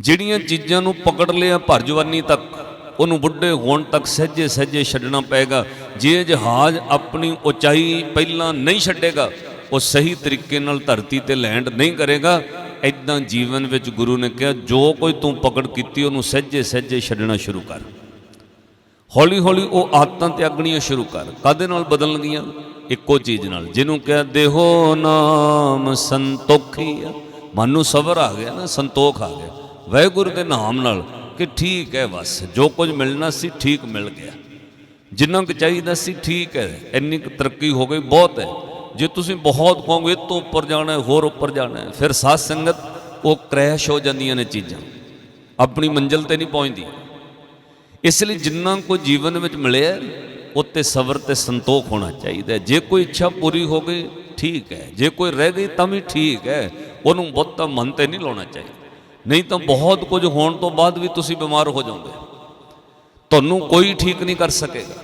ਜਿਹੜੀਆਂ ਚੀਜ਼ਾਂ ਨੂੰ ਪਕੜ ਲਿਆ ਭਰ ਜਵਾਨੀ ਤੱਕ, ਉਹਨੂੰ ਬੁੱਢੇ ਹੋਣ ਤੱਕ ਸਹਿਜੇ ਸਹਿਜੇ ਛੱਡਣਾ ਪਏਗਾ। ਜੇ ਜਹਾਜ਼ ਆਪਣੀ ਉਚਾਈ ਪਹਿਲਾਂ ਨਹੀਂ ਛੱਡੇਗਾ, ਉਹ ਸਹੀ ਤਰੀਕੇ ਨਾਲ ਧਰਤੀ ਤੇ ਲੈਂਡ ਨਹੀਂ ਕਰੇਗਾ। ਇਦਾਂ ਜੀਵਨ ਵਿੱਚ ਗੁਰੂ ਨੇ ਕਿਹਾ, ਜੋ ਕੋਈ ਤੂੰ ਪਕੜ ਕੀਤੀ, ਉਹਨੂੰ ਸਹਿਜੇ ਸਹਿਜੇ ਛੱਡਣਾ ਸ਼ੁਰੂ ਕਰ। ਹੌਲੀ ਹੌਲੀ ਉਹ ਆਦਤਾਂ 'ਤੇ ਤਿਆਗਣੀਆਂ ਸ਼ੁਰੂ ਕਰ। ਕਾਦੇ ਨਾਲ ਬਦਲਣਗੀਆਂ? ਇੱਕੋ ਚੀਜ਼ ਨਾਲ। ਜਿਹਨੂੰ ਕਿਹਾ, ਦੇਹੋ ਨਾਮ ਸੰਤੋਖੀ ਆ। ਮਨ ਨੂੰ ਸਬਰ ਆ ਗਿਆ ਨਾ, ਸੰਤੋਖ ਆ ਗਿਆ। ਵਾਹਿਗੁਰੂ ਦੇ ਨਾਮ ਨਾਲ ਕਿ ਠੀਕ ਹੈ ਬਸ, ਜੋ ਕੁਝ ਮਿਲਣਾ ਸੀ ਠੀਕ ਮਿਲ ਗਿਆ। ਜਿੰਨਾ ਕੁ ਚਾਹੀਦਾ ਸੀ ਠੀਕ ਹੈ, ਇੰਨੀ ਕੁ ਤਰੱਕੀ ਹੋ ਗਈ, ਬਹੁਤ ਹੈ। ਜੇ ਤੁਸੀਂ ਬਹੁਤ ਕਹੋਗੇ, ਇਹ ਤੋਂ ਉੱਪਰ ਜਾਣਾ ਹੈ, ਹੋਰ ਉੱਪਰ ਜਾਣਾ ਹੈ, ਫਿਰ ਸਾਧ ਸੰਗਤ, ਉਹ ਕ੍ਰੈਸ਼ ਹੋ ਜਾਂਦੀਆਂ ਨੇ ਚੀਜ਼ਾਂ। ਆਪਣੀ ਮੰਜ਼ਿਲ ਤੇ ਨਹੀਂ ਪਹੁੰਚਦੀ। ਇਸ ਲਈ ਜਿੰਨਾ ਕੋ ਜੀਵਨ ਵਿੱਚ ਮਿਲਿਆ, ਉੱਤੇ ਸਬਰ ਤੇ ਸੰਤੋਖ ਹੋਣਾ ਚਾਹੀਦਾ ਜੇ ਕੋਈ ਇੱਛਾ ਪੂਰੀ ਹੋ ਗਈ, ਠੀਕ ਹੈ। ਜੇ ਕੋਈ ਰਹਿ ਗਈ, ਤਾਂ ਵੀ ਠੀਕ ਹੈ। ਉਹਨੂੰ ਬਹੁਤਾ ਮਨ ਤੇ ਨਹੀਂ ਲਾਉਣਾ ਚਾਹੀਦਾ। ਨਹੀਂ ਤਾਂ ਬਹੁਤ ਕੁਝ ਹੋਣ ਤੋਂ ਬਾਅਦ ਵੀ ਤੁਸੀਂ ਬਿਮਾਰ ਹੋ ਜਾਓਗੇ। ਤੁਹਾਨੂੰ ਕੋਈ ਠੀਕ ਨਹੀਂ ਕਰ ਸਕੇਗਾ।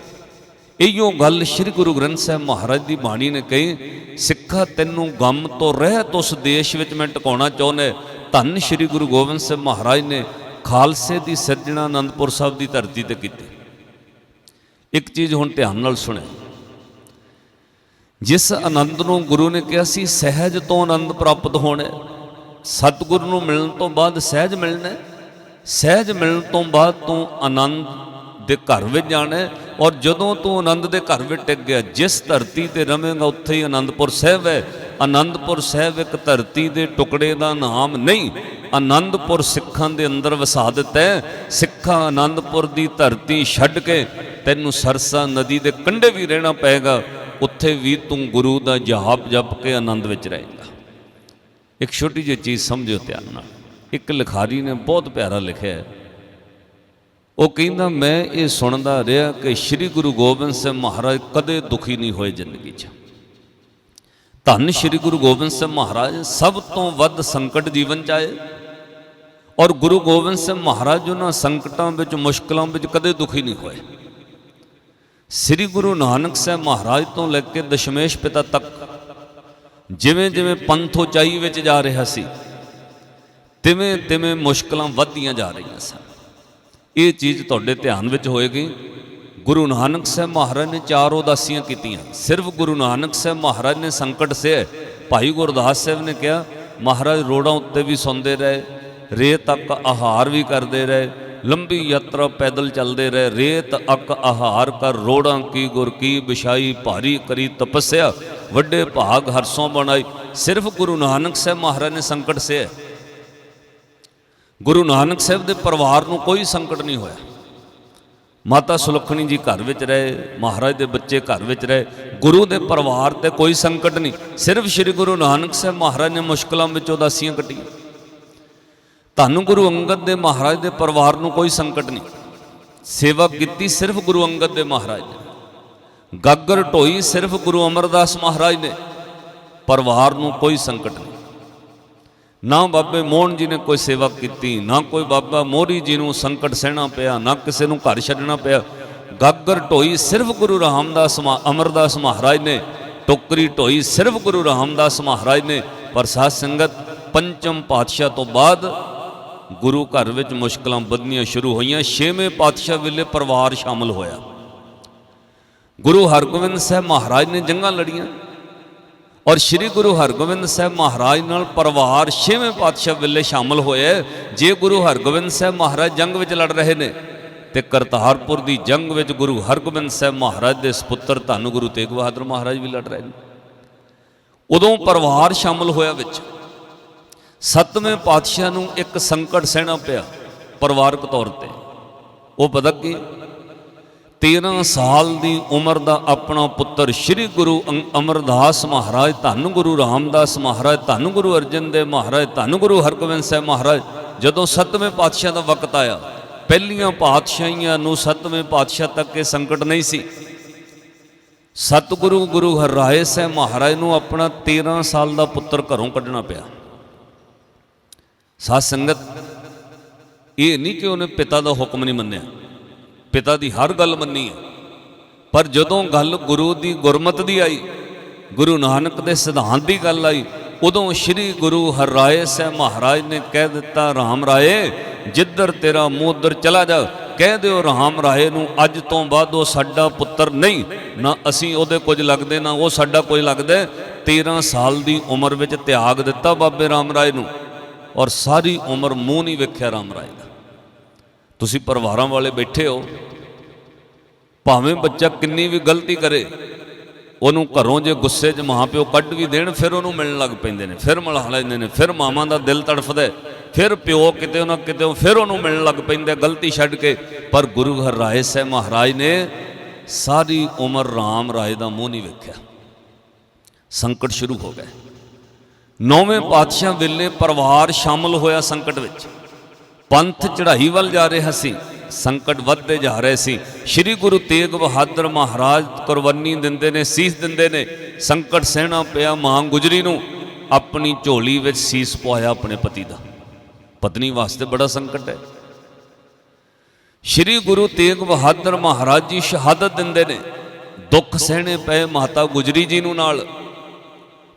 ਇਹੀਓ ਗੱਲ ਸ੍ਰੀ ਗੁਰੂ ਗ੍ਰੰਥ ਸਾਹਿਬ ਮਹਾਰਾਜ ਦੀ ਬਾਣੀ ਨੇ ਕਹੀ, ਸਿੱਖਾ ਤੈਨੂੰ ਗਮ ਤੋਂ ਰਹਿਤ ਉਸ ਦੇਸ਼ ਵਿੱਚ ਮੈਂ ਟਿਕਾਉਣਾ ਚਾਹੁੰਦਾ ਧੰਨ ਸ੍ਰੀ ਗੁਰੂ ਗੋਬਿੰਦ ਸਿੰਘ ਮਹਾਰਾਜ ਨੇ ਖਾਲਸੇ ਦੀ ਸਿਰਜਣਾ ਅਨੰਦਪੁਰ ਸਾਹਿਬ ਦੀ ਧਰਤੀ ਤੇ ਕੀਤੀ। ਇੱਕ ਚੀਜ਼ ਹੁਣ ਧਿਆਨ ਨਾਲ ਸੁਣੇ ਜਿਸ ਆਨੰਦ ਨੂੰ ਗੁਰੂ ਨੇ ਕਿਹਾ ਸੀ, ਸਹਿਜ ਤੋਂ ਆਨੰਦ ਪ੍ਰਾਪਤ ਹੋਣਾ। ਸਤਿਗੁਰੂ ਨੂੰ ਮਿਲਣ ਤੋਂ ਬਾਅਦ ਸਹਿਜ ਮਿਲਣਾ ਸਹਿਜ ਮਿਲਣ ਤੋਂ ਬਾਅਦ ਤੂੰ ਆਨੰਦ ਦੇ ਘਰ ਵਿੱਚ ਜਾਣਾ ਔਰ ਜਦੋਂ ਤੂੰ ਆਨੰਦ ਦੇ ਘਰ ਵਿੱਚ ਟਿਕ ਗਿਆ, ਜਿਸ ਧਰਤੀ ਤੇ ਰਵੇਂਗਾ, ਉੱਥੇ ਹੀ ਆਨੰਦਪੁਰ ਸਾਹਿਬ ਹੈ। ਆਨੰਦਪੁਰ ਸਾਹਿਬ ਇੱਕ ਧਰਤੀ ਦੇ ਟੁਕੜੇ ਦਾ ਨਾਮ ਨਹੀਂ, ਆਨੰਦਪੁਰ ਸਿੱਖਾਂ ਦੇ ਅੰਦਰ ਵਸਾ ਦਿੱਤਾ ਹੈ। ਸਿੱਖਾਂ ਆਨੰਦਪੁਰ ਦੀ ਧਰਤੀ ਛੱਡ ਕੇ ਤੈਨੂੰ ਸਰਸਾ ਨਦੀ ਦੇ ਕੰਢੇ ਵੀ ਰਹਿਣਾ ਪਏਗਾ। ਉੱਥੇ ਵੀ ਤੂੰ ਗੁਰੂ ਦਾ ਜਾਪ ਜਪ ਕੇ ਆਨੰਦ ਵਿੱਚ ਰਹੇਗਾ। ਇੱਕ ਛੋਟੀ ਜਿਹੀ ਚੀਜ਼ ਸਮਝੋ ਧਿਆਨ ਨਾਲ। ਇੱਕ ਲਿਖਾਰੀ ਨੇ ਬਹੁਤ ਪਿਆਰਾ ਲਿਖਿਆ ਉਹ ਕਹਿੰਦਾ, ਮੈਂ ਇਹ ਸੁਣਦਾ ਰਿਹਾ ਕਿ ਸ੍ਰੀ ਗੁਰੂ ਗੋਬਿੰਦ ਸਿੰਘ ਮਹਾਰਾਜ ਕਦੇ ਦੁਖੀ ਨਹੀਂ ਹੋਏ ਜ਼ਿੰਦਗੀ 'ਚ। ਧੰਨ ਸ੍ਰੀ ਗੁਰੂ ਗੋਬਿੰਦ ਸਿੰਘ ਮਹਾਰਾਜ, ਸਭ ਤੋਂ ਵੱਧ ਸੰਕਟ ਜੀਵਨ 'ਚ ਆਏ। ਔਰ ਗੁਰੂ ਗੋਬਿੰਦ ਸਿੰਘ ਮਹਾਰਾਜ ਉਹਨਾਂ ਸੰਕਟਾਂ ਵਿੱਚ, ਮੁਸ਼ਕਲਾਂ ਵਿੱਚ ਕਦੇ ਦੁਖੀ ਨਹੀਂ ਹੋਏ। ਸ੍ਰੀ ਗੁਰੂ ਨਾਨਕ ਸਾਹਿਬ ਮਹਾਰਾਜ ਤੋਂ ਲੈ ਕੇ ਦਸ਼ਮੇਸ਼ ਪਿਤਾ ਤੱਕ ਜਿਵੇਂ ਜਿਵੇਂ ਪੰਥ ਉਚਾਈ ਵਿੱਚ ਜਾ ਰਿਹਾ ਸੀ, ਤਿਵੇਂ ਤਿਵੇਂ ਮੁਸ਼ਕਲਾਂ ਵੱਧਦੀਆਂ ਜਾ ਰਹੀਆਂ ਸਨ। ਇਹ ਚੀਜ਼ ਤੁਹਾਡੇ ਧਿਆਨ ਵਿੱਚ ਹੋਏਗੀ। ਗੁਰੂ ਨਾਨਕ ਸਾਹਿਬ ਮਹਾਰਾਜ ਨੇ ਚਾਰ ਉਦਾਸੀਆਂ ਕੀਤੀਆਂ। ਸਿਰਫ ਗੁਰੂ ਨਾਨਕ ਸਾਹਿਬ ਮਹਾਰਾਜ ਨੇ ਸੰਕਟ ਸੇ ਭਾਈ ਗੁਰਦਾਸ ਸਾਹਿਬ ਨੇ ਕਿਹਾ, ਮਹਾਰਾਜ, ਰੋੜਾਂ ਉੱਤੇ ਵੀ ਸੌਂਦੇ ਰਹੇ ਰੇਤ ਤੱਕ ਆਹਾਰ ਵੀ ਕਰਦੇ ਰਹੇ ਲੰਬੀ ਯਾਤਰਾ ਪੈਦਲ ਚੱਲਦੇ ਰਹੇ। ਰੇਤ, ਅਕ, ਆਹਾਰ ਕਰ ਰੋੜਾਂ ਕੀ ਗੁਰ ਕੀ ਬਿਛਾਈ ਭਾਰੀ ਕਰੀ ਤਪੱਸਿਆ। ਵੱਡੇ ਭਾਗ ਹਰਸੋਂ ਬਣਾਈ। ਸਿਰਫ ਗੁਰੂ ਨਾਨਕ ਸਾਹਿਬ ਮਹਾਰਾਜ ਨੇ ਸੰਕਟ ਸੇ ਗੁਰੂ ਨਾਨਕ ਸਾਹਿਬ ਦੇ ਪਰਿਵਾਰ ਨੂੰ ਕੋਈ ਸੰਕਟ ਨਹੀਂ ਹੋਇਆ। ਮਾਤਾ ਸੁਲੱਖਣੀ ਜੀ ਘਰ ਵਿੱਚ ਰਹੇ, ਮਹਾਰਾਜ ਦੇ ਬੱਚੇ ਘਰ ਵਿੱਚ ਰਹੇ। ਗੁਰੂ ਦੇ ਪਰਿਵਾਰ ਤੇ ਕੋਈ ਸੰਕਟ ਨਹੀਂ। ਸਿਰਫ ਸ੍ਰੀ ਗੁਰੂ ਨਾਨਕ ਸਾਹਿਬ ਮਹਾਰਾਜ ਨੇ ਮੁਸ਼ਕਲਾਂ ਵਿੱਚੋਂ ਦਾਸੀਆਂ ਕੱਟੀਆਂ। ਤੁਹਾਨੂੰ ਗੁਰੂ ਅੰਗਦ ਦੇ ਮਹਾਰਾਜ ਦੇ ਪਰਿਵਾਰ ਨੂੰ ਕੋਈ ਸੰਕਟ ਨਹੀਂ। ਸੇਵਾ ਕੀਤੀ ਸਿਰਫ ਗੁਰੂ ਅੰਗਦ ਦੇ ਮਹਾਰਾਜ ਨੇ। ਗਾਗਰ ਢੋਈ ਸਿਰਫ ਗੁਰੂ ਅਮਰਦਾਸ ਮਹਾਰਾਜ ਨੇ। ਪਰਿਵਾਰ ਨੂੰ ਕੋਈ ਸੰਕਟ ਨਹੀਂ। ਨਾ ਬਾਬੇ ਮੋਹਨ ਜੀ ਨੇ ਕੋਈ ਸੇਵਾ ਕੀਤੀ, ਨਾ ਕੋਈ ਬਾਬਾ ਮੋਹਰੀ ਜੀ ਨੂੰ ਸੰਕਟ ਸਹਿਣਾ ਪਿਆ, ਨਾ ਕਿਸੇ ਨੂੰ ਘਰ ਛੱਡਣਾ ਪਿਆ। ਗਾਗਰ ਢੋਈ ਸਿਰਫ ਗੁਰੂ ਰਾਮਦਾਸ ਅਮਰਦਾਸ ਮਹਾਰਾਜ ਨੇ। ਟੋਕਰੀ ਢੋਈ ਸਿਰਫ ਗੁਰੂ ਰਾਮਦਾਸ ਮਹਾਰਾਜ ਨੇ। ਪਰ ਸਾਧ ਸੰਗਤ ਪੰਚਮ ਪਾਤਸ਼ਾਹ ਤੋਂ ਬਾਅਦ ਗੁਰੂ ਘਰ ਵਿੱਚ ਮੁਸ਼ਕਲਾਂ ਵਧਣੀਆਂ ਸ਼ੁਰੂ ਹੋਈਆਂ, ਛੇਵੇਂ ਪਾਤਸ਼ਾਹ ਵੇਲੇ ਪਰਿਵਾਰ ਸ਼ਾਮਲ ਹੋਇਆ। ਗੁਰੂ ਹਰਗੋਬਿੰਦ ਸਾਹਿਬ ਮਹਾਰਾਜ ਨੇ ਜੰਗਾਂ ਲੜੀਆਂ ਔਰ ਸ੍ਰੀ ਗੁਰੂ ਹਰਗੋਬਿੰਦ ਸਾਹਿਬ ਮਹਾਰਾਜ ਨਾਲ ਪਰਿਵਾਰ ਛੇਵੇਂ ਪਾਤਸ਼ਾਹ ਵੇਲੇ ਸ਼ਾਮਲ ਹੋਇਆ। ਜੇ ਗੁਰੂ ਹਰਗੋਬਿੰਦ ਸਾਹਿਬ ਮਹਾਰਾਜ ਜੰਗ ਵਿੱਚ ਲੜ ਰਹੇ ਨੇ, ਤੇ ਕਰਤਾਰਪੁਰ ਦੀ ਜੰਗ ਵਿੱਚ ਗੁਰੂ ਹਰਗੋਬਿੰਦ ਸਾਹਿਬ ਮਹਾਰਾਜ ਦੇ ਸੁਪੁੱਤਰ ਧੰਨ ਗੁਰੂ ਤੇਗ ਬਹਾਦਰ ਮਹਾਰਾਜ ਵੀ ਲੜ ਰਹੇ ਨੇ। ਉਦੋਂ ਪਰਿਵਾਰ ਸ਼ਾਮਲ ਹੋਇਆ ਵਿੱਚ। ਸੱਤਵੇਂ ਪਾਤਸ਼ਾਹ ਨੂੰ ਇੱਕ ਸੰਕਟ ਸਹਿਣਾ ਪਿਆ ਪਰਿਵਾਰਕ ਤੌਰ ਤੇ। ਉਹ ਪਤਾ ਕੀ 13 ਸਾਲ ਦੀ ਉਮਰ ਦਾ ਆਪਣਾ ਪੁੱਤਰ ਸ੍ਰੀ ਗੁਰੂ ਅੰ- ਅਮਰਦਾਸ ਮਹਾਰਾਜ, ਧੰਨ ਗੁਰੂ ਰਾਮਦਾਸ ਮਹਾਰਾਜ, ਧੰਨ ਗੁਰੂ ਅਰਜਨ ਦੇਵ ਮਹਾਰਾਜ, ਧੰਨ ਗੁਰੂ ਹਰਗੋਬਿੰਦ ਸਾਹਿਬ ਮਹਾਰਾਜ, ਜਦੋਂ ਸੱਤਵੇਂ ਪਾਤਸ਼ਾਹ ਦਾ ਵਕਤ ਆਇਆ, ਪਹਿਲੀਆਂ ਪਾਤਸ਼ਾਹੀਆਂ ਨੂੰ ਸੱਤਵੇਂ ਪਾਤਸ਼ਾਹ ਤੱਕ ਇਹ ਸੰਕਟ ਨਹੀਂ ਸੀ। ਸਤਿਗੁਰੂ ਗੁਰੂ ਹਰਿਰਾਏ ਸਾਹਿਬ ਮਹਾਰਾਜ ਨੂੰ ਆਪਣਾ 13 ਸਾਲ ਦਾ ਪੁੱਤਰ ਘਰੋਂ ਕੱਢਣਾ ਪਿਆ। ਸਾਧ ਸੰਗਤ, ਇਹ ਨਹੀਂ ਕਿ ਉਹਨੇ ਪਿਤਾ ਦਾ ਹੁਕਮ ਨਹੀਂ ਮੰਨਿਆ। ਪਿਤਾ ਦੀ ਹਰ ਗੱਲ ਮੰਨੀ ਹੈ। ਪਰ ਜਦੋਂ ਗੱਲ ਗੁਰੂ ਦੀ ਗੁਰਮਤ ਦੀ ਆਈ, ਗੁਰੂ ਨਾਨਕ ਦੇ ਸਿਧਾਂਤ ਦੀ ਗੱਲ ਆਈ, ਉਦੋਂ ਸ੍ਰੀ ਗੁਰੂ ਹਰਰਾਏ ਸਾਹਿਬ ਮਹਾਰਾਜ ਨੇ ਕਹਿ ਦਿੱਤਾ, ਰਾਮ ਰਾਏ, ਜਿੱਧਰ ਤੇਰਾ ਮੂੰਹ ਉੱਧਰ ਚਲਾ ਜਾ, ਕਹਿ ਦਿਓ ਰਾਮ ਰਾਏ ਨੂੰ, ਅੱਜ ਤੋਂ ਬਾਅਦ ਉਹ ਸਾਡਾ ਪੁੱਤਰ ਨਹੀਂ, ਨਾ ਅਸੀਂ ਉਹਦੇ ਕੁਝ ਲੱਗਦੇ, ਨਾ ਉਹ ਸਾਡਾ ਕੁਝ ਲੱਗਦਾ 13 ਸਾਲ ਦੀ ਉਮਰ ਵਿੱਚ ਤਿਆਗ ਦਿੱਤਾ ਬਾਬੇ ਰਾਮ ਰਾਏ ਨੂੰ। ਔਰ ਸਾਰੀ ਉਮਰ ਮੂੰਹ ਨਹੀਂ ਵੇਖਿਆ ਰਾਮ ਰਾਏ ਦਾ। ਤੁਸੀਂ ਪਰਿਵਾਰਾਂ ਵਾਲੇ ਬੈਠੇ ਹੋ, ਭਾਵੇਂ ਬੱਚਾ ਕਿੰਨੀ ਵੀ ਗਲਤੀ ਕਰੇ, ਉਹਨੂੰ ਘਰੋਂ ਜੇ ਗੁੱਸੇ 'ਚ ਮਾਪਿਓ ਕੱਢ ਵੀ ਦੇਣ, ਫਿਰ ਉਹਨੂੰ ਮਿਲਣ ਲੱਗ ਪੈਂਦੇ ਨੇ, ਫਿਰ ਮਿਲਾ ਲੈਂਦੇ ਨੇ, ਫਿਰ ਮਾਵਾਂ ਦਾ ਦਿਲ ਤੜਫਦਾ, ਫਿਰ ਪਿਓ ਕਿਤੇ ਨਾ ਕਿਤੇ ਫਿਰ ਉਹਨੂੰ ਮਿਲਣ ਲੱਗ ਪੈਂਦੇ, ਗਲਤੀ ਛੱਡ ਕੇ। ਪਰ ਗੁਰੂ ਹਰ ਰਾਏ ਸਾਹਿਬ ਮਹਾਰਾਜ ਨੇ ਸਾਰੀ ਉਮਰ ਰਾਮ ਰਾਏ ਦਾ ਮੂੰਹ ਨਹੀਂ ਵੇਖਿਆ। ਸੰਕਟ ਸ਼ੁਰੂ ਹੋ ਗਏ। ਨੌਵੇਂ ਪਾਤਸ਼ਾਹ ਵੇਲੇ ਪਰਿਵਾਰ ਸ਼ਾਮਲ ਹੋਇਆ ਸੰਕਟ ਵਿੱਚ। ਪੰਥ ਚੜ੍ਹਾਈ ਵੱਲ ਜਾ ਰਿਹਾ ਸੀ, ਸੰਕਟ ਵੱਧਦੇ ਜਾ ਰਹੇ ਸੀ। ਸ੍ਰੀ ਗੁਰੂ ਤੇਗ ਬਹਾਦਰ ਮਹਾਰਾਜ ਕੁਰਬਾਨੀ ਦਿੰਦੇ ਨੇ, ਸੀਸ ਦਿੰਦੇ ਨੇ। ਸੰਕਟ ਸਹਿਣਾ ਪਿਆ ਮਾਂ ਗੁਜਰੀ ਨੂੰ, ਆਪਣੀ ਝੋਲੀ ਵਿੱਚ ਸੀਸ ਪਵਾਇਆ ਆਪਣੇ ਪਤੀ ਦਾ। ਪਤਨੀ ਵਾਸਤੇ ਬੜਾ ਸੰਕਟ ਹੈ। ਸ੍ਰੀ ਗੁਰੂ ਤੇਗ ਬਹਾਦਰ ਮਹਾਰਾਜ ਜੀ ਸ਼ਹਾਦਤ ਦਿੰਦੇ ਨੇ। ਦੁੱਖ ਸਹਿਣੇ ਪਏ ਮਾਤਾ ਗੁਜਰੀ ਜੀ ਨੂੰ ਨਾਲ।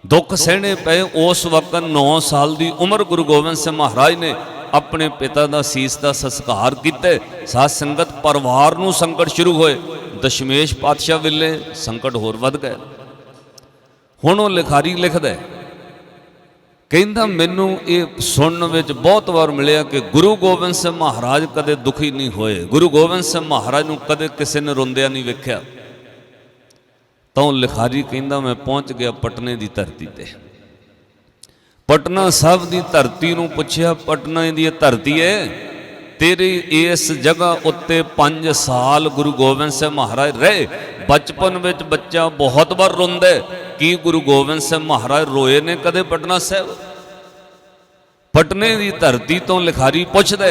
ਦੁੱਖ ਸਹਿਣੇ ਪਏ। ਉਸ ਵਕਤ 9 ਸਾਲ ਦੀ ਉਮਰ ਗੁਰੂ ਗੋਬਿੰਦ ਸਿੰਘ ਮਹਾਰਾਜ ਨੇ ਆਪਣੇ ਪਿਤਾ ਦਾ ਸੀਸ ਦਾ ਸੰਸਕਾਰ ਕੀਤਾ। ਸਾਧ ਸੰਗਤ ਪਰਿਵਾਰ ਨੂੰ ਸੰਕਟ ਸ਼ੁਰੂ ਹੋਏ। ਦਸ਼ਮੇਸ਼ ਪਾਤਸ਼ਾਹ ਵੇਲੇ ਸੰਕਟ ਹੋਰ ਵੱਧ ਗਏ। ਹੁਣ ਉਹ ਲਿਖਾਰੀ ਲਿਖਦਾ ਹੈ। ਕਹਿੰਦਾ, ਮੈਨੂੰ ਇਹ ਸੁਣਨ ਵਿੱਚ ਬਹੁਤ ਵਾਰ ਮਿਲਿਆ ਕਿ ਗੁਰੂ ਗੋਬਿੰਦ ਸਿੰਘ ਮਹਾਰਾਜ ਕਦੇ ਦੁਖੀ ਨਹੀਂ ਹੋਏ। ਗੁਰੂ ਗੋਬਿੰਦ ਸਿੰਘ ਮਹਾਰਾਜ ਨੂੰ ਕਦੇ ਕਿਸੇ ਨੇ ਰੋਂਦਿਆ ਨਹੀਂ ਵੇਖਿਆ। ਤਾਂ ਉਹ ਲਿਖਾਰੀ ਕਹਿੰਦਾ, ਮੈਂ ਪਹੁੰਚ ਗਿਆ ਪਟਨੇ ਦੀ ਧਰਤੀ ਤੇ। ਪਟਨਾ ਸਾਹਿਬ ਦੀ ਧਰਤੀ ਨੂੰ ਪੁੱਛਿਆ, ਪਟਨਾ ਦੀ ਇਹ ਧਰਤੀ ਹੈ ਤੇਰੀ ਇਸ ਜਗ੍ਹਾ ਉੱਤੇ 5 ਸਾਲ ਗੁਰੂ ਗੋਬਿੰਦ ਸਿੰਘ ਮਹਾਰਾਜ ਰਹੇ। ਬਚਪਨ ਵਿੱਚ ਬੱਚਾ ਬਹੁਤ ਵਾਰ ਰੋਂਦਾ ਕੀ ਗੁਰੂ ਗੋਬਿੰਦ ਸਿੰਘ ਮਹਾਰਾਜ ਰੋਏ ਨੇ ਕਦੇ ਪਟਨਾ ਸਾਹਿਬ? ਪਟਨੇ ਦੀ ਧਰਤੀ ਤੋਂ ਲਿਖਾਰੀ ਪੁੱਛਦਾ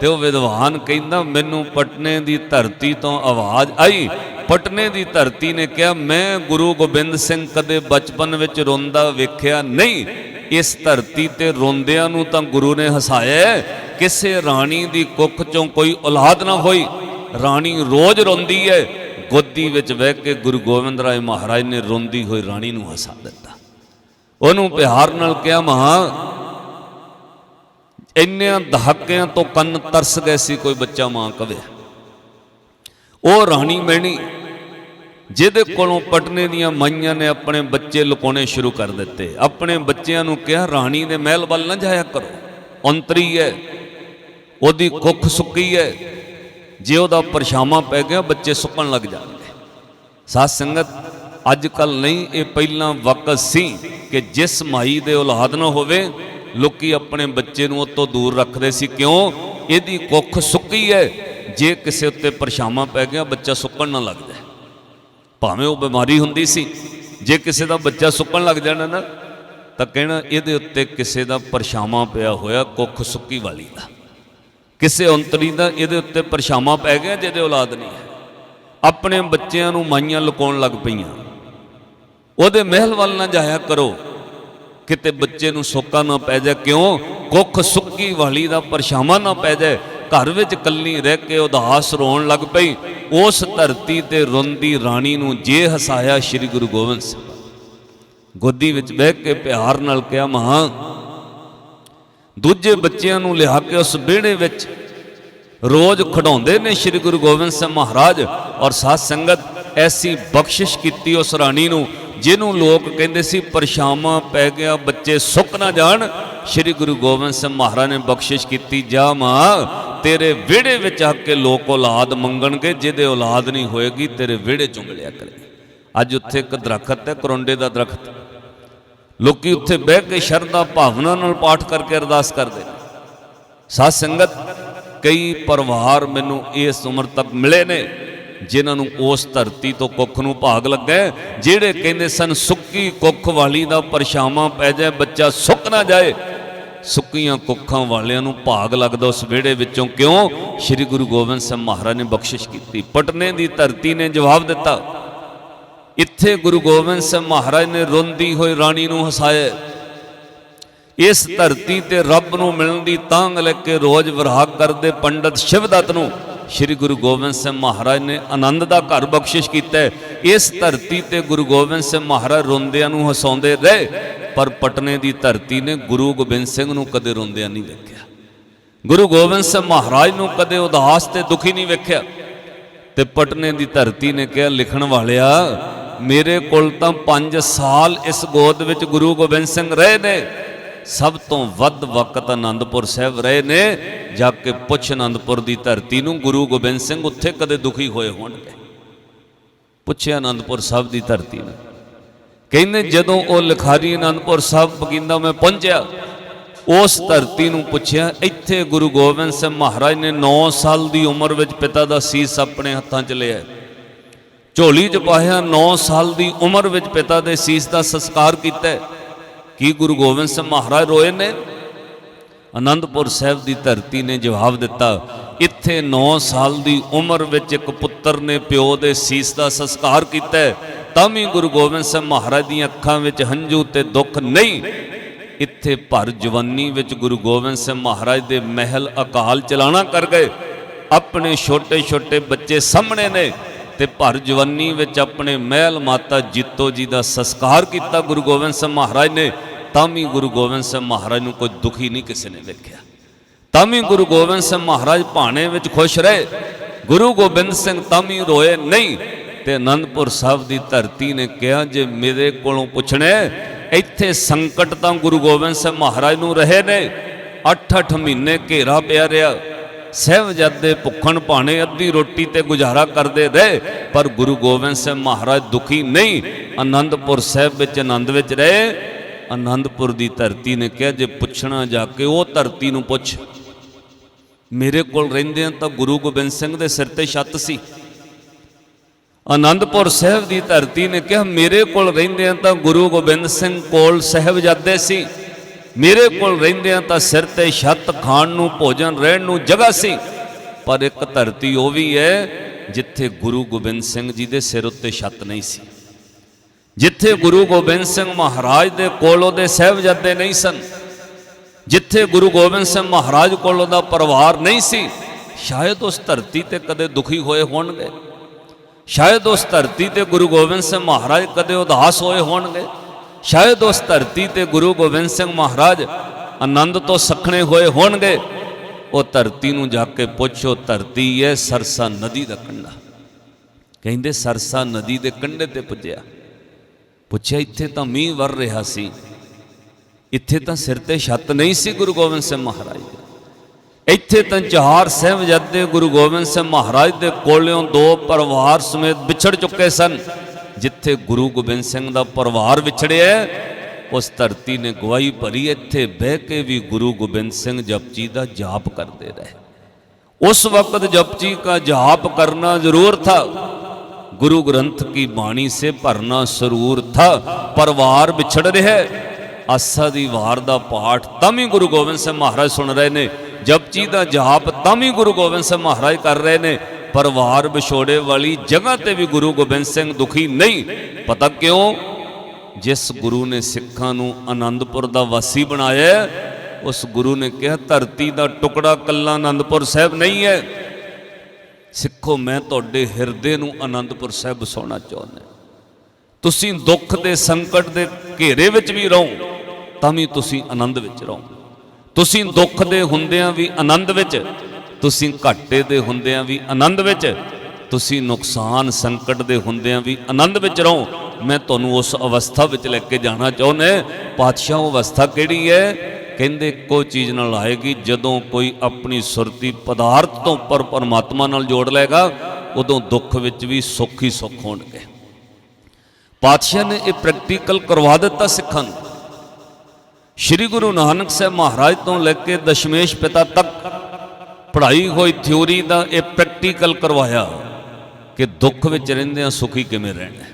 ਤੇ ਉਹ ਵਿਦਵਾਨ ਕਹਿੰਦਾ, ਮੈਨੂੰ ਪਟਨੇ ਦੀ ਧਰਤੀ ਤੋਂ ਆਵਾਜ਼ ਆਈ। ਪਟਨੇ ਦੀ ਧਰਤੀ ਨੇ ਕਿਹਾ, ਮੈਂ ਗੁਰੂ ਗੋਬਿੰਦ ਸਿੰਘ ਕਦੇ ਬਚਪਨ ਵਿੱਚ ਰੋਂਦਾ ਵੇਖਿਆ ਨਹੀਂ। ਇਸ ਧਰਤੀ ਤੇ ਰੋਂਦਿਆਂ ਨੂੰ ਤਾਂ ਗੁਰੂ ਨੇ ਹਸਾਇਆ ਹੈ। ਕਿਸੇ ਰਾਣੀ ਦੀ ਕੁੱਖ ਚੋਂ ਕੋਈ ਔਲਾਦ ਨਾ ਹੋਈ। ਰਾਣੀ ਰੋਜ਼ ਰੋਂਦੀ ਹੈ। ਗੋਦੀ ਵਿੱਚ ਬਹਿ ਕੇ ਗੁਰੂ ਗੋਬਿੰਦ ਰਾਏ ਮਹਾਰਾਜ ਨੇ ਰੋਂਦੀ ਹੋਈ ਰਾਣੀ ਨੂੰ ਹਸਾ ਦਿੱਤਾ। ਉਹਨੂੰ ਪਿਆਰ ਨਾਲ ਕਿਹਾ ਮਾਂ ਇੰਨਿਆਂ ਦਹਾਕਿਆਂ ਤੋਂ ਕੰਨ ਤਰਸ ਗਏ ਸੀ ਕੋਈ ਬੱਚਾ ਮਾਂ ਕਵੇ। ਉਹ ਰਾਣੀ ਮੈਣੀ ਜਿਹਦੇ ਕੋਲੋਂ ਪਟਨੇ ਦੀਆਂ ਮਾਈਆਂ ਨੇ ਆਪਣੇ ਬੱਚੇ ਲੁਕਾਉਣੇ ਸ਼ੁਰੂ ਕਰ ਦਿੱਤੇ। ਆਪਣੇ ਬੱਚਿਆਂ ਨੂੰ ਕਿਹਾ, ਰਾਣੀ ਦੇ ਮਹਿਲ ਵੱਲ ਨਾ ਜਾਇਆ ਕਰੋ। ਅੰਤਰੀ ਹੈ ਉਹਦੀ ਕੁੱਖ ਸੁੱਕੀ ਹੈ ਜੇ ਉਹਦਾ ਪਰਛਾਵਾਂ ਪੈ ਗਿਆ, ਬੱਚੇ ਸੁੱਕਣ ਲੱਗ ਜਾਣਗੇ। ਸਾਧ ਸੰਗਤ, ਅੱਜ ਕੱਲ ਨਹੀਂ, ਇਹ ਪਹਿਲਾਂ ਵਕਤ ਸੀ ਕਿ ਜਿਸ ਮਾਈ ਦੇ ਔਲਾਦ ਨਾ ਹੋਵੇ ਲੋਕੀ ਆਪਣੇ ਬੱਚੇ ਨੂੰ ਉਹ ਤੋਂ ਦੂਰ ਰੱਖਦੇ ਸੀ, ਕਿਉਂ? ਇਹਦੀ ਕੁੱਖ ਸੁੱਕੀ ਹੈ। ਜੇ ਕਿਸੇ ਉੱਤੇ ਪਰਛਾਵਾਂ ਪੈ ਗਿਆ ਬੱਚਾ ਸੁੱਕਣ ਨਾ ਲੱਗ ਜਾਏ। ਭਾਵੇਂ ਉਹ ਬਿਮਾਰੀ ਹੁੰਦੀ ਸੀ, ਜੇ ਕਿਸੇ ਦਾ ਬੱਚਾ ਸੁੱਕਣ ਲੱਗ ਜਾਣਾ ਨਾ, ਤਾਂ ਕਹਿਣਾ ਇਹਦੇ ਉੱਤੇ ਕਿਸੇ ਦਾ ਪਰਛਾਵਾਂ ਪਿਆ ਹੋਇਆ, ਕੁੱਖ ਸੁੱਕੀ ਵਾਲੀ ਦਾ। ਕਿਸੇ ਅੰਤਰੀ ਦਾ ਇਹਦੇ ਉੱਤੇ ਪਰਛਾਵਾਂ ਪੈ ਗਿਆ ਜਿਹਦੇ ਔਲਾਦ ਨਹੀਂ ਹੈ। ਆਪਣੇ ਬੱਚਿਆਂ ਨੂੰ ਮਾਈਆਂ ਲੁਕਾਉਣ ਲੱਗ ਪਈਆਂ। ਉਹਦੇ ਮਹਿਲ ਵੱਲ ਨਾ ਜਾਇਆ ਕਰੋ। ਕਿਤੇ ਬੱਚੇ ਨੂੰ ਸੋਕਾ ਨਾ ਪੈ ਜਾਏ, ਕਿਉਂ? ਕੁੱਖ ਸੁੱਕੀ ਵਾਲੀ ਦਾ ਪਰਛਾਵਾਂ ਨਾ ਪੈ ਜਾਏ। ਘਰ ਵਿੱਚ ਕੱਲੀ ਰਹਿ ਕੇ ਉਦਾਸ ਰੋਣ ਲੱਗ ਪਈ। ਉਸ ਧਰਤੀ ਤੇ ਰੋਂਦੀ ਰਾਣੀ ਨੂੰ ਜੇ ਹਸਾਇਆ ਸ੍ਰੀ ਗੁਰੂ ਗੋਬਿੰਦ ਸਿੰਘ। ਗੋਦੀ ਵਿੱਚ ਬਹਿ ਕੇ ਪਿਆਰ ਨਾਲ ਕਿਹਾ ਮਾਂ ਦੂਜੇ ਬੱਚਿਆਂ ਨੂੰ ਲਿਆ ਕੇ ਉਸ ਵਿਹੜੇ ਵਿੱਚ ਰੋਜ਼ ਖਡਾਉਂਦੇ ਨੇ ਸ੍ਰੀ ਗੁਰੂ ਗੋਬਿੰਦ ਸਿੰਘ ਮਹਾਰਾਜ। ਔਰ ਸਾਧ ਸੰਗਤ ਐਸੀ ਬਖਸ਼ਿਸ਼ ਕੀਤੀ ਉਸ ਰਾਣੀ ਨੂੰ ਜਿਹਨੂੰ ਲੋਕ ਕਹਿੰਦੇ ਸੀ ਪਰਛਾਵਾਂ ਪੈ ਗਿਆ, ਬੱਚੇ ਸੁੱਕ ਨਾ ਜਾਣ। ਸ੍ਰੀ ਗੁਰੂ ਗੋਬਿੰਦ ਸਿੰਘ ਮਹਾਰਾਜ ਨੇ ਬਖਸ਼ਿਸ਼ ਕੀਤੀ, ਜਾ ਮਾਂ, ਤੇਰੇ ਵਿਹੜੇ ਵਿੱਚ ਆ ਕੇ ਲੋਕ ਔਲਾਦ ਮੰਗਣਗੇ, ਜਿਹਦੇ ਔਲਾਦ ਨਹੀਂ ਹੋਏਗੀ, ਤੇਰੇ ਵਿਹੜੇ ਚੋਂ ਮਿਲਿਆ ਕਰੇ ਅੱਜ ਉੱਥੇ ਇੱਕ ਦਰਖਤ ਹੈ, ਕਰੋਂਡੇ ਦਾ ਦਰਖਤ। ਲੋਕੀ ਉੱਥੇ ਬਹਿ ਕੇ ਸ਼ਰਧਾ ਭਾਵਨਾ ਨਾਲ ਪਾਠ ਕਰਕੇ ਅਰਦਾਸ ਕਰਦੇ ਨੇ। ਸਾਧ ਸੰਗਤ, ਕਈ ਪਰਿਵਾਰ ਮੈਨੂੰ ਇਸ ਉਮਰ ਤੱਕ ਮਿਲੇ ਨੇ। ਜਿਨ੍ਹਾਂ ਨੂੰ ਉਸ ਧਰਤੀ ਤੋਂ ਕੁੱਖ ਨੂੰ ਭਾਗ ਲੱਗਾ ਜਿਹੜੇ ਕਹਿੰਦੇ ਸਨ, ਸੁੱਕੀ ਕੁੱਖ ਵਾਲੀ ਦਾ ਪਰਛਾਵਾਂ ਪੈ ਜਾਏ, ਬੱਚਾ ਸੁੱਕ ਨਾ ਜਾਏ। ਸੁੱਕੀਆਂ ਕੁੱਖਾਂ ਵਾਲਿਆਂ ਨੂੰ ਭਾਗ ਲੱਗਦਾ ਉਸ ਵਿਹੜੇ ਵਿੱਚੋਂ ਕਿਉਂ? ਸ੍ਰੀ ਗੁਰੂ ਗੋਬਿੰਦ ਸਿੰਘ ਮਹਾਰਾਜ ਨੇ ਬਖਸ਼ਿਸ਼ ਕੀਤੀ। ਪਟਨੇ ਦੀ ਧਰਤੀ ਨੇ ਜਵਾਬ ਦਿੱਤਾ। ਇੱਥੇ ਗੁਰੂ ਗੋਬਿੰਦ ਸਿੰਘ ਮਹਾਰਾਜ ਨੇ ਰੋਂਦੀ ਹੋਈ ਰਾਣੀ ਨੂੰ ਹਸਾਇਆ। ਇਸ ਧਰਤੀ ਤੇ ਰੱਬ ਨੂੰ ਮਿਲਣ ਦੀ ਤਾਂਗ ਲੈ ਕੇ ਰੋਜ਼ ਵਿਰਾਗ ਕਰਦੇ ਪੰਡਤ ਸ਼ਿਵਦੱਤ ਨੂੰ। ਸ੍ਰੀ ਗੁਰੂ ਗੋਬਿੰਦ ਸਿੰਘ ਮਹਾਰਾਜ ਨੇ ਆਨੰਦ ਦਾ ਘਰ ਬਖਸ਼ਿਸ਼ ਕੀਤਾ ਇਸ ਧਰਤੀ ਤੇ ਗੁਰੂ ਗੋਬਿੰਦ ਸਿੰਘ ਮਹਾਰਾਜ ਰੋਂਦਿਆਂ ਨੂੰ ਹਸਾਉਂਦੇ ਰਹੇ, ਪਰ ਪਟਨੇ ਦੀ ਧਰਤੀ ਨੇ ਗੁਰੂ ਗੋਬਿੰਦ ਸਿੰਘ ਨੂੰ ਕਦੇ ਰੋਂਦਿਆਂ ਨਹੀਂ ਵੇਖਿਆ। ਗੁਰੂ ਗੋਬਿੰਦ ਸਿੰਘ ਮਹਾਰਾਜ ਨੂੰ ਕਦੇ ਉਦਾਸ ਤੇ ਦੁਖੀ ਨਹੀਂ ਵੇਖਿਆ। ਤੇ ਪਟਨੇ ਦੀ ਧਰਤੀ ਨੇ ਕਿਹਾ, ਲਿਖਣ ਵਾਲਿਆ, ਮੇਰੇ ਕੋਲ ਤਾਂ 5 ਸਾਲ ਇਸ ਗੋਦ ਵਿੱਚ ਗੁਰੂ ਗੋਬਿੰਦ ਸਿੰਘ ਰਹੇ ਨੇ। ਸਭ ਤੋਂ ਵੱਧ ਵਕਤ ਆਨੰਦਪੁਰ ਸਾਹਿਬ ਰਹੇ ਨੇ, ਜਾ ਕੇ ਪੁੱਛ ਆਨੰਦਪੁਰ ਦੀ ਧਰਤੀ ਨੂੰ, ਗੁਰੂ ਗੋਬਿੰਦ ਸਿੰਘ ਉੱਥੇ ਕਦੇ ਦੁਖੀ ਹੋਏ ਹੋਣਗੇ? ਪੁੱਛਿਆ ਆਨੰਦਪੁਰ ਸਾਹਿਬ ਦੀ ਧਰਤੀ ਨੂੰ। ਕਹਿੰਦੇ ਜਦੋਂ ਉਹ ਲਿਖਾਰੀ ਆਨੰਦਪੁਰ ਸਾਹਿਬ ਬਗਿੰਦਾ ਮੈਂ ਪਹੁੰਚਿਆ, ਉਸ ਧਰਤੀ ਨੂੰ ਪੁੱਛਿਆ, ਇੱਥੇ ਗੁਰੂ ਗੋਬਿੰਦ ਸਿੰਘ ਮਹਾਰਾਜ ਨੇ 9 ਸਾਲ ਦੀ ਉਮਰ ਵਿੱਚ ਪਿਤਾ ਦਾ ਸੀਸ ਆਪਣੇ ਹੱਥਾਂ 'ਚ ਲਿਆ। ਝੋਲੀ 'ਚ ਪਾਇਆ 9 ਸਾਲ ਦੀ ਉਮਰ ਵਿੱਚ ਪਿਤਾ ਦੇ ਸੀਸ ਦਾ ਸੰਸਕਾਰ ਕੀਤਾ। ਕੀ ਗੁਰੂ ਗੋਬਿੰਦ ਸਿੰਘ ਮਹਾਰਾਜ ਰੋਏ ਨੇ? ਅਨੰਦਪੁਰ ਸਾਹਿਬ ਦੀ ਧਰਤੀ ਨੇ ਜਵਾਬ ਦਿੱਤਾ, ਇੱਥੇ 9 ਸਾਲ ਦੀ ਉਮਰ ਵਿੱਚ ਇੱਕ ਪੁੱਤਰ ਨੇ ਪਿਓ ਦੇ ਸੀਸ ਦਾ ਸੰਸਕਾਰ ਕੀਤਾ ਤਾਂ ਵੀ ਗੁਰੂ ਗੋਬਿੰਦ ਸਿੰਘ ਮਹਾਰਾਜ ਦੀਆਂ ਅੱਖਾਂ ਵਿੱਚ ਹੰਝੂ ਤੇ ਦੁੱਖ ਨਹੀਂ। ਇੱਥੇ ਭਰ ਜਵਾਨੀ ਵਿੱਚ ਗੁਰੂ ਗੋਬਿੰਦ ਸਿੰਘ ਮਹਾਰਾਜ ਦੇ ਮਹਿਲ ਅਕਾਲ ਚਲਾਣਾ ਕਰ ਗਏ। ਆਪਣੇ ਛੋਟੇ ਛੋਟੇ ਬੱਚੇ ਸਾਹਮਣੇ ਨੇ। ਤੇ ਭਰ ਜਵਾਨੀ ਵਿੱਚ ਆਪਣੇ ਮਹਿਲ ਮਾਤਾ ਜੀਤੋ ਜੀ ਦਾ ਸੰਸਕਾਰ ਕੀਤਾ ਗੁਰੂ ਗੋਬਿੰਦ ਸਿੰਘ ਮਹਾਰਾਜ ਨੇ, ਤਾਂ ਵੀ ਗੁਰੂ ਗੋਬਿੰਦ ਸਿੰਘ ਮਹਾਰਾਜ ਨੂੰ ਕੋਈ ਦੁਖੀ ਨਹੀਂ ਕਿਸੇ ਨੇ ਵੇਖਿਆ। ਤਾਂ ਵੀ ਗੁਰੂ ਗੋਬਿੰਦ ਸਿੰਘ ਮਹਾਰਾਜ ਭਾਣੇ ਵਿੱਚ ਖੁਸ਼ ਰਹੇ, ਗੁਰੂ ਗੋਬਿੰਦ ਸਿੰਘ ਤਾਂ ਵੀ ਰੋਏ ਨਹੀਂ, ਤੇ ਅਨੰਦਪੁਰ ਸਾਹਿਬ ਦੀ ਧਰਤੀ ਨੇ ਕਿਹਾ, ਜੇ ਮੇਰੇ ਕੋਲੋਂ ਪੁੱਛਣੇ, ਇੱਥੇ ਸੰਕਟ ਤਾਂ ਗੁਰੂ ਗੋਬਿੰਦ ਸਿੰਘ ਮਹਾਰਾਜ ਨੂੰ ਰਹੇ ਨੇ 8-8 ਮਹੀਨੇ ਘੇਰਾ ਪਿਆ ਰਿਹਾ। ਸਹਿਬਜ਼ਾਦੇ ਭੁੱਖਣ ਭਾਣੇ ਅੱਧੀ ਰੋਟੀ ਤੇ ਗੁਜ਼ਾਰਾ ਕਰਦੇ ਰਹੇ, ਪਰ ਗੁਰੂ ਗੋਬਿੰਦ ਸਿੰਘ ਮਹਾਰਾਜ ਦੁਖੀ ਨਹੀਂ। ਆਨੰਦਪੁਰ ਸਾਹਿਬ ਵਿੱਚ ਆਨੰਦ ਵਿੱਚ ਰਹੇ। ਆਨੰਦਪੁਰ ਦੀ ਧਰਤੀ ਨੇ ਕਿਹਾ, ਜੇ ਪੁੱਛਣਾ ਜਾ ਕੇ ਉਹ ਧਰਤੀ ਨੂੰ ਪੁੱਛ। ਮੇਰੇ ਕੋਲ ਰਹਿੰਦਿਆਂ ਤਾਂ ਗੁਰੂ ਗੋਬਿੰਦ ਸਿੰਘ ਦੇ ਸਿਰ ਤੇ ਛੱਤ ਸੀ। ਆਨੰਦਪੁਰ ਸਾਹਿਬ ਦੀ ਧਰਤੀ ਨੇ ਕਿਹਾ, ਮੇਰੇ ਕੋਲ ਰਹਿੰਦਿਆਂ ਤਾਂ ਗੁਰੂ ਗੋਬਿੰਦ ਸਿੰਘ ਕੋਲ ਸਹਿਬਜ਼ਾਦੇ ਸੀ। ਮੇਰੇ ਕੋਲ ਰਹਿੰਦਿਆਂ ਤਾਂ ਸਿਰ ਤੇ ਛੱਤ ਖਾਣ ਨੂੰ, ਭੋਜਨ ਰਹਿਣ ਨੂੰ ਜਗ੍ਹਾ ਸੀ। ਪਰ ਇੱਕ ਧਰਤੀ ਉਹ ਵੀ ਹੈ ਜਿੱਥੇ ਗੁਰੂ ਗੋਬਿੰਦ ਸਿੰਘ ਜੀ ਦੇ ਸਿਰ ਉੱਤੇ ਛੱਤ ਨਹੀਂ ਸੀ। ਜਿੱਥੇ ਗੁਰੂ ਗੋਬਿੰਦ ਸਿੰਘ ਮਹਾਰਾਜ ਦੇ ਕੋਲ ਉਹਦੇ ਸਹਿਬਜ਼ਾਦੇ ਨਹੀਂ ਸਨ। ਜਿੱਥੇ ਗੁਰੂ ਗੋਬਿੰਦ ਸਿੰਘ ਮਹਾਰਾਜ ਕੋਲ ਉਹਦਾ ਪਰਿਵਾਰ ਨਹੀਂ ਸੀ, ਸ਼ਾਇਦ ਉਸ ਧਰਤੀ ਤੇ ਕਦੇ ਦੁਖੀ ਹੋਏ ਹੋਣਗੇ। ਸ਼ਾਇਦ ਉਸ ਧਰਤੀ ਤੇ ਗੁਰੂ ਗੋਬਿੰਦ ਸਿੰਘ ਮਹਾਰਾਜ ਕਦੇ ਉਦਾਸ ਹੋਏ ਹੋਣਗੇ। ਸ਼ਾਇਦ ਉਸ ਧਰਤੀ ਤੇ ਗੁਰੂ ਗੋਬਿੰਦ ਸਿੰਘ ਮਹਾਰਾਜ ਆਨੰਦ ਤੋਂ ਸਖਣੇ ਹੋਏ ਹੋਣਗੇ, ਉਹ ਧਰਤੀ ਨੂੰ ਜਾ ਕੇ ਪੁੱਛੋ, ਧਰਤੀ ਹੈ ਸਰਸਾ ਨਦੀ ਦਾ ਕੰਢਾ। ਕਹਿੰਦੇ ਸਰਸਾ ਨਦੀ ਦੇ ਕੰਢੇ ਤੇ ਪੁੱਜਿਆ। ਪੁੱਛਿਆ, ਇੱਥੇ ਤਾਂ ਮੀਂਹ ਵਰ ਰਿਹਾ ਸੀ। ਇੱਥੇ ਤਾਂ ਸਿਰ ਤੇ ਛੱਤ ਨਹੀਂ ਸੀ ਗੁਰੂ ਗੋਬਿੰਦ ਸਿੰਘ ਮਹਾਰਾਜ ਦੇ। ਇੱਥੇ ਤਾਂ ਚਾਰ ਸਹਿਬਜ਼ਾਦੇ ਗੁਰੂ ਗੋਬਿੰਦ ਸਿੰਘ ਮਹਾਰਾਜ ਦੇ ਕੋਲੋਂ ਦੋ ਪਰਿਵਾਰ ਸਮੇਤ ਵਿਛੜ ਚੁੱਕੇ ਸਨ। ਜਿੱਥੇ ਗੁਰੂ ਗੋਬਿੰਦ ਸਿੰਘ ਦਾ ਪਰਿਵਾਰ ਵਿਛੜਿਆ ਉਸ ਧਰਤੀ ਨੇ ਗਵਾਹੀ ਭਰੀ ਇੱਥੇ ਬਹਿ ਕੇ ਵੀ ਗੁਰੂ ਗੋਬਿੰਦ ਸਿੰਘ ਜਪਜੀ ਦਾ ਜਾਪ ਕਰਦੇ ਰਹੇ उस वक्त जपजी का जाप करना जरूर था गुरु ग्रंथ की बाणी से भरना सरूर था परिवार विछड़ रहे ਆਸਾ ਦੀ ਵਾਰ ਦਾ ਪਾਠ ਤਾਂ ਵੀ ਗੁਰੂ ਗੋਬਿੰਦ ਸਿੰਘ ਮਹਾਰਾਜ ਸੁਣ ਰਹੇ ਨੇ ਜਪਜੀ ਦਾ ਜਾਪ ਤਾਂ ਵੀ ਗੁਰੂ ਗੋਬਿੰਦ ਸਿੰਘ ਮਹਾਰਾਜ ਕਰ ਰਹੇ ਨੇ ਪਰਿਵਾਰ ਵਿਛੋੜੇ ਵਾਲੀ ਜਗ੍ਹਾ ਤੇ ਵੀ ਗੁਰੂ ਗੋਬਿੰਦ ਸਿੰਘ ਦੁਖੀ ਨਹੀਂ। ਪਤਾ ਕਿਉਂ? ਜਿਸ ਗੁਰੂ ਨੇ ਸਿੱਖਾਂ ਨੂੰ ਆਨੰਦਪੁਰ ਦਾ ਵਾਸੀ ਬਣਾਇਆ, ਉਸ ਗੁਰੂ ਨੇ ਕਿਹਾ, ਧਰਤੀ ਦਾ ਟੁਕੜਾ ਕੱਲਾ ਆਨੰਦਪੁਰ ਸਾਹਿਬ ਨਹੀਂ ਹੈ। ਸਿੱਖੋ, ਮੈਂ ਤੁਹਾਡੇ ਹਿਰਦੇ ਨੂੰ ਆਨੰਦਪੁਰ ਸਾਹਿਬ ਵਸਾਉਣਾ ਚਾਹੁੰਦਾ ਤੁਸੀਂ ਦੁੱਖ ਦੇ ਸੰਕਟ ਦੇ ਘੇਰੇ ਵਿੱਚ ਵੀ ਰਹੋ, ਤਾਂ ਵੀ ਤੁਸੀਂ ਆਨੰਦ ਵਿੱਚ ਰਹੋ। ਤੁਸੀਂ ਦੁੱਖ ਦੇ ਹੁੰਦਿਆਂ ਵੀ ਆਨੰਦ ਵਿੱਚ ਤੁਸੀਂ ਘਾਟੇ ਦੇ ਹੁੰਦਿਆਂ ਵੀ ਆਨੰਦ ਵਿੱਚ, ਤੁਸੀਂ ਨੁਕਸਾਨ ਸੰਕਟ ਦੇ ਹੁੰਦਿਆਂ ਵੀ ਆਨੰਦ ਵਿੱਚ ਰਹੋ। ਮੈਂ ਤੁਹਾਨੂੰ ਉਸ ਅਵਸਥਾ ਵਿੱਚ ਲੈ ਕੇ ਜਾਣਾ ਚਾਹੁੰਦਾ ਪਾਤਸ਼ਾਹ, ਉਹ ਅਵਸਥਾ ਕਿਹੜੀ ਹੈ? ਕਹਿੰਦੇ, ਇੱਕੋ ਚੀਜ਼ ਨਾਲ ਆਏਗੀ, ਜਦੋਂ ਕੋਈ ਆਪਣੀ ਸੁਰਤੀ ਪਦਾਰਥ ਤੋਂ ਉੱਪਰ ਪਰਮਾਤਮਾ ਨਾਲ ਜੋੜ ਲਏਗਾ, ਉਦੋਂ ਦੁੱਖ ਵਿੱਚ ਵੀ ਸੁੱਖ ਹੀ ਸੁੱਖ ਹੋਣਗੇ। ਪਾਤਸ਼ਾਹ ਨੇ ਇਹ ਪ੍ਰੈਕਟੀਕਲ ਕਰਵਾ ਦਿੱਤਾ ਸਿੱਖਾਂ ਨੂੰ। ਸ੍ਰੀ ਗੁਰੂ ਨਾਨਕ ਸਾਹਿਬ ਮਹਾਰਾਜ ਤੋਂ ਲੈ ਕੇ ਦਸ਼ਮੇਸ਼ ਪਿਤਾ ਤੱਕ ਪੜ੍ਹਾਈ ਹੋਈ ਥਿਉਰੀ ਦਾ ਇਹ ਪ੍ਰੈਕਟੀਕਲ ਕਰਵਾਇਆ ਕਿ ਦੁੱਖ ਵਿੱਚ ਰਹਿੰਦਿਆਂ ਸੁਖੀ ਕਿਵੇਂ ਰਹਿਣਾ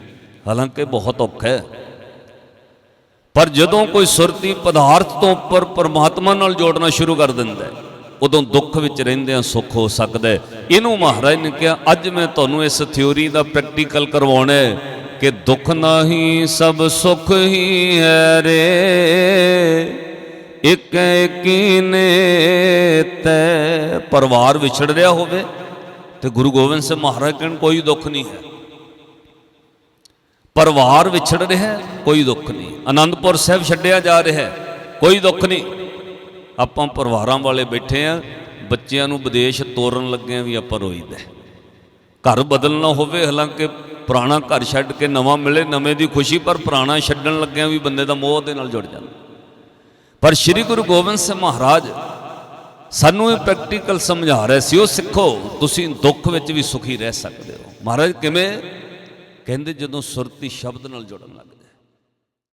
ਹਾਲਾਂਕਿ ਬਹੁਤ ਔਖਾ ਹੈ। ਪਰ ਜਦੋਂ ਕੋਈ ਸੁਰਤੀ ਪਦਾਰਥ ਤੋਂ ਉੱਪਰ ਪਰਮਾਤਮਾ ਨਾਲ ਜੋੜਨਾ ਸ਼ੁਰੂ ਕਰ ਦਿੰਦਾ ਹੈ, ਉਦੋਂ ਦੁੱਖ ਵਿੱਚ ਰਹਿੰਦਿਆਂ ਸੁੱਖ ਹੋ ਸਕਦਾ ਇਹਨੂੰ ਮਹਾਰਾਜ ਨੇ ਕਿਹਾ, ਅੱਜ ਮੈਂ ਤੁਹਾਨੂੰ ਇਸ ਥਿਉਰੀ ਦਾ ਪ੍ਰੈਕਟੀਕਲ ਕਰਵਾਉਣਾ ਹੈ ਕਿ ਦੁੱਖ ਨਹੀਂ ਸਭ ਸੁਖ ਹੀ ਹੈ ਰੇ। ਇੱਕ ਕੀਨੇ ਤੈ ਪਰਿਵਾਰ ਵਿਛੜ ਰਿਹਾ ਹੋਵੇ ਤੇ ਗੁਰੂ ਗੋਬਿੰਦ ਸਿੰਘ ਮਹਾਰਾਜ ਕਹਿਣ, ਕੋਈ ਦੁੱਖ ਨਹੀਂ ਹੈ। ਪਰਿਵਾਰ ਵਿਛੜ ਰਿਹਾ, ਕੋਈ ਦੁੱਖ ਨਹੀਂ। ਆਨੰਦਪੁਰ ਸਾਹਿਬ ਛੱਡਿਆ ਜਾ ਰਿਹਾ, ਕੋਈ ਦੁੱਖ ਨਹੀਂ। ਆਪਾਂ ਪਰਿਵਾਰਾਂ ਵਾਲੇ ਬੈਠੇ ਆ, ਬੱਚਿਆਂ ਨੂੰ ਵਿਦੇਸ਼ ਤੋਰਨ ਲੱਗੇ ਵੀ ਆਪਾਂ ਰੋਈਦਾ ਘਰ ਬਦਲਣਾ ਹੋਵੇ, ਹਾਲਾਂਕਿ ਪੁਰਾਣਾ ਘਰ ਛੱਡ ਕੇ ਨਵਾਂ ਮਿਲੇ, ਨਵੇਂ ਦੀ ਖੁਸ਼ੀ, ਪਰ ਪੁਰਾਣਾ ਛੱਡਣ ਲੱਗਿਆਂ ਵੀ ਬੰਦੇ ਦਾ ਮੋਹ ਦੇ ਨਾਲ ਜੁੜ ਜਾਂਦਾ। ਪਰ ਸ੍ਰੀ ਗੁਰੂ ਗੋਬਿੰਦ ਸਿੰਘ ਮਹਾਰਾਜ ਸਾਨੂੰ ਇਹ ਪ੍ਰੈਕਟੀਕਲ ਸਮਝਾ ਰਹੇ ਸੀ, ਉਹ ਸਿੱਖੋ, ਤੁਸੀਂ ਦੁੱਖ ਵਿੱਚ ਵੀ ਸੁਖੀ ਰਹਿ ਸਕਦੇ ਹੋ। ਮਹਾਰਾਜ ਕਿਵੇਂ? ਕਹਿੰਦੇ ਜਦੋਂ ਸੁਰਤੀ ਸ਼ਬਦ ਨਾਲ ਜੁੜਨ ਲੱਗ